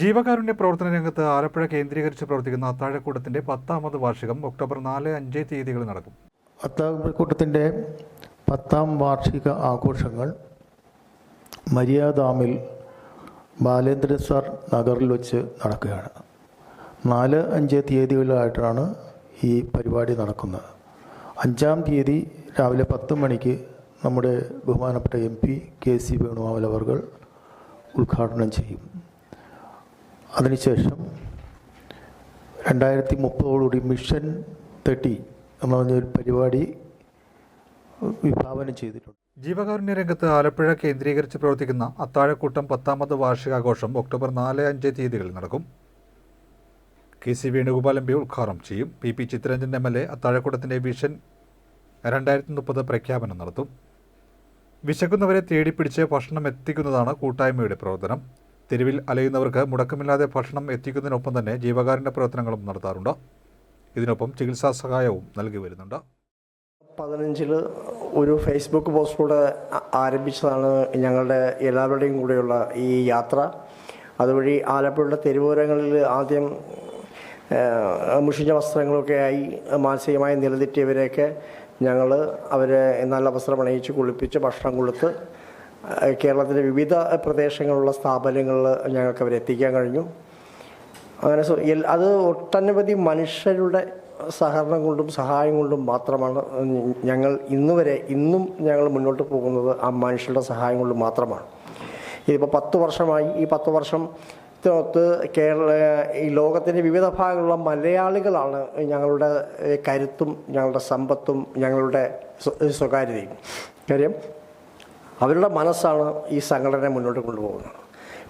ജീവകാരുണ്യ പ്രവർത്തന രംഗത്ത് ആലപ്പുഴ കേന്ദ്രീകരിച്ച് പ്രവർത്തിക്കുന്ന അത്താഴക്കൂട്ടത്തിന്റെ പത്താമത് വാർഷികം ഒക്ടോബർ നാല് അഞ്ച് തീയതികളിൽ നടക്കും. അത്താഴക്കൂട്ടത്തിന്റെ പത്താം വാർഷിക ആഘോഷങ്ങൾ മര്യാദാമിൽ ബാലേന്ദ്ര സാർ നഗറിൽ വെച്ച് നടക്കുകയാണ്. നാല് അഞ്ച് തീയതികളിലായിട്ടാണ് ഈ പരിപാടി നടക്കുന്നത്. അഞ്ചാം തീയതി രാവിലെ പത്ത് മണിക്ക് നമ്മുടെ ബഹുമാനപ്പെട്ട M P K C Venugopal അവർ ഉദ്ഘാടനം ചെയ്യും. അതിനുശേഷം രണ്ടായിരത്തി മുപ്പതോടുകൂടി മിഷൻ തേർട്ടി എന്ന് പറഞ്ഞൊരു പരിപാടി വിഭാവനം ചെയ്തിട്ടുണ്ട്. ജീവകാരുണ്യ രംഗത്ത് ആലപ്പുഴ കേന്ദ്രീകരിച്ച് പ്രവർത്തിക്കുന്ന അത്താഴക്കൂട്ടം പത്താമത് വാർഷികാഘോഷം ഒക്ടോബർ നാല് അഞ്ച് തീയതികളിൽ നടക്കും. K C Venugopal M P ഉദ്ഘാടനം ചെയ്യും. P P Chittaranjan M L A അത്താഴക്കൂട്ടത്തിന്റെ vision രണ്ടായിരത്തി മുപ്പത് പ്രഖ്യാപനം നടത്തും. വിശക്കുന്നവരെ തേടിപ്പിടിച്ച് ഭക്ഷണം എത്തിക്കുന്നതാണ് കൂട്ടായ്മയുടെ പ്രവർത്തനം. തെരുവിൽ അലയുന്നവർക്ക് മുടക്കമില്ലാതെ ഭക്ഷണം എത്തിക്കുന്നതിനൊപ്പം തന്നെ ജീവകാരുണ്യ പ്രവർത്തനങ്ങളും നടത്താറുണ്ട്. ഇതിനൊപ്പം ചികിത്സാ സഹായവും നൽകി വരുന്നുണ്ട്. പതിനഞ്ചിൽ ഒരു ഫേസ്ബുക്ക് പോസ്റ്റിലൂടെ ആരംഭിച്ചതാണ് ഞങ്ങളുടെ എല്ലാവരുടെയും കൂടെയുള്ള ഈ യാത്ര. അതുവഴി ആലപ്പുഴയുടെ തെരുവോരങ്ങളിൽ ആദ്യം മുഷിഞ്ഞ വസ്ത്രങ്ങളൊക്കെ ആയി മാനസികമായി നിലതെറ്റിയവരെയൊക്കെ ഞങ്ങൾ അവരെ നല്ല വസ്ത്രം അണിയിച്ച് കുളിപ്പിച്ച് ഭക്ഷണം കൊടുത്ത് കേരളത്തിലെ വിവിധ പ്രദേശങ്ങളിലുള്ള സ്ഥാപനങ്ങളിൽ ഞങ്ങൾക്ക് അവരെ എത്തിക്കാൻ കഴിഞ്ഞു. അങ്ങനെ അത് ഒട്ടനവധി മനുഷ്യരുടെ സഹകരണം കൊണ്ടും സഹായം കൊണ്ടും മാത്രമാണ് ഞങ്ങൾ ഇന്ന് വരെ ഇന്നും ഞങ്ങൾ മുന്നോട്ട് പോകുന്നത് ആ മനുഷ്യരുടെ സഹായം കൊണ്ട് മാത്രമാണ്. ഇതിപ്പോൾ പത്ത് വർഷമായി ഈ പത്ത് വർഷം ത്തിനകത്ത് കേരള ഈ ലോകത്തിന്റെ വിവിധ ഭാഗങ്ങളിലുള്ള മലയാളികളാണ് ഞങ്ങളുടെ കരുത്തും ഞങ്ങളുടെ സമ്പത്തും ഞങ്ങളുടെ സ്വ- സ്വകാര്യതയും. കാര്യം അവരുടെ മനസ്സാണ് ഈ സംഘടന മുന്നോട്ട് കൊണ്ടുപോകുന്നത്.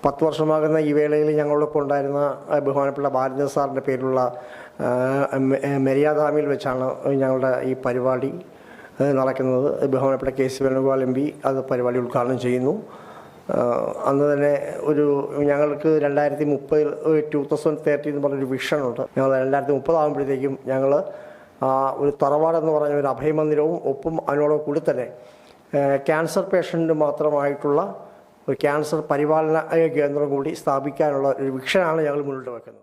പത്ത് വർഷമാകുന്ന ഈ വേളയിൽ ഞങ്ങളോടൊപ്പം ഉണ്ടായിരുന്ന ബഹുമാനപ്പെട്ട ഭാരത സാറിന്റെ പേരിലുള്ള ആ, വെച്ചാണ് ഞങ്ങളുടെ ഈ പരിപാടി നടക്കുന്നത്. ബഹുമാനപ്പെട്ട K C Venugopal M P അത് പരിപാടി ഉദ്ഘാടനം ചെയ്യുന്നു. അന്ന് തന്നെ ഒരു ഞങ്ങൾക്ക് രണ്ടായിരത്തി മുപ്പതിൽ ടു തൗസൻഡ് തേർട്ടി എന്ന് പറഞ്ഞൊരു വിഷനുണ്ട് ഞങ്ങൾ രണ്ടായിരത്തി മുപ്പതാകുമ്പോഴത്തേക്കും ഞങ്ങൾ ഒരു തറവാടെന്ന് പറഞ്ഞ ഒരു അഭയമന്ദിരവും ഒപ്പം അതിനോട് കൂടി തന്നെ ക്യാൻസർ പേഷ്യന്റിന് മാത്രമായിട്ടുള്ള ഒരു ക്യാൻസർ പരിപാലന കേന്ദ്രം കൂടി സ്ഥാപിക്കാനുള്ള ഒരു വിഷനാണ് ഞങ്ങൾ മുന്നോട്ട് വെക്കുന്നത്.